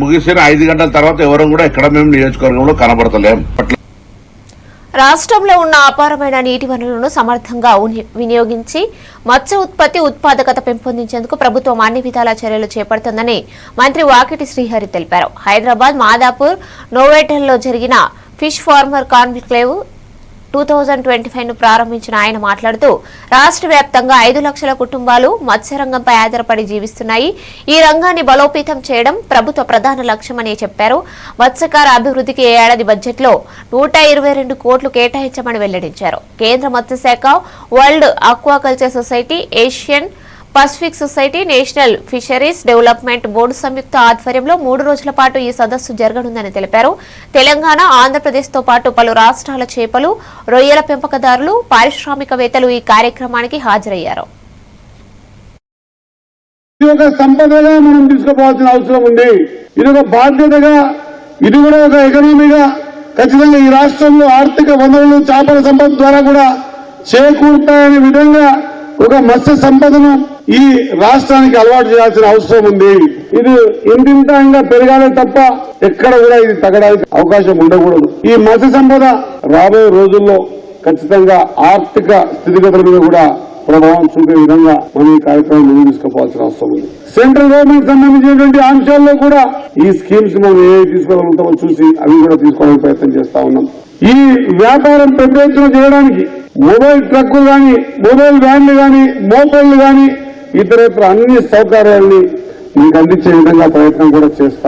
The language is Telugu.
ముగిసిన ఐదు గంటల తర్వాత ఎవరు కూడా ఎక్కడ మేము నియోజకవర్గంలో కనబడతలేం. రాష్ట్రంలో ఉన్న అపారమైన నీటి వనరులను సమర్థంగా వినియోగించి మత్స్య ఉత్పత్తి ఉత్పాదకత పెంపొందించేందుకు ప్రభుత్వం అన్ని విధాల చర్యలు చేపడుతోందని మంత్రి వాకిటి శ్రీహరి తెలిపారు. హైదరాబాద్ మాదాపూర్ నోవేటల్లో జరిగిన fish farmer conclave two thousand twenty ఫైవ్ను ప్రారంభించిన ఆయన మాట్లాడుతూ రాష్ట్ర వ్యాప్తంగా ఐదు లక్షల కుటుంబాలు మత్స్యరంగంపై ఆధారపడి జీవిస్తున్నాయి. ఈ రంగాన్ని బలోపేతం చేయడం ప్రభుత్వ ప్రధాన లక్ష్యమని చెప్పారు. మత్స్యకార అభివృద్ధికి ఈ ఏడాది బడ్జెట్లో నూట ఇరవై రెండు కోట్లు కేటాయించమని వెల్లడించారు. కేంద్ర మత్స్యశాఖ world aquaculture society Asian Pacific society national fisheries development board సంయుక్త ఆధ్వర్యంలో మూడు రోజుల పాటు ఈ సదస్సు జరగనుందని తెలిపారు. తెలంగాణ ఆంధ్రప్రదేశ్తో పాటు పలు రాష్ట్రాల చేపలు రొయ్యల పెంపకదారులు పారిశ్రామికవేత్తలు ఈ కార్యక్రమానికి హాజరయ్యారు. ఇది ఒక సంపదగా మనం తీసుకోవాల్సిన అవసరం ఉంది. ఇది ఒక బాధ్యతగా ఇది కూడా ఒక ఎకనామీగా ఖచ్చితంగా ఈ రాష్ట్రంలో ఆర్థిక వనరులు చేపల సంపద ద్వారా కూడా చేకూరుతాయనే విధంగా ఒక మత్స్య సంపదను ఈ రాష్ట్రానికి అలవాటు చేయాల్సిన అవసరం ఉంది. ఇది ఇంటింతంగా పెరగాలి తప్ప ఎక్కడ కూడా ఇది తగ్గడానికి అవకాశం ఉండకూడదు. ఈ మత్స్య సంపద రాబోయే రోజుల్లో ఖచ్చితంగా ఆర్థిక స్థితిగతుల మీద కూడా ప్రభావం చూపే విధంగా మనం ఈ కార్యక్రమం తీసుకుపోవాల్సిన అవసరం ఉంది. సెంట్రల్ గవర్నమెంట్ సంబంధించినటువంటి అంశాల్లో కూడా ఈ స్కీమ్స్ మనం ఏ తీసుకోగలుగుతామో చూసి అవి కూడా తీసుకోవడానికి ప్రయత్నం చేస్తా ఉన్నాం. ఈ వ్యాపారం పెద్ద చేయడానికి మొబైల్ ట్రక్కులు కానీ మొబైల్ వ్యాన్లు కానీ మోపళ్ళు కానీ ఇతరేతర అన్ని సౌకర్యాల్ని మీకు అందించే విధంగా ప్రయత్నం కూడా చేస్తాం.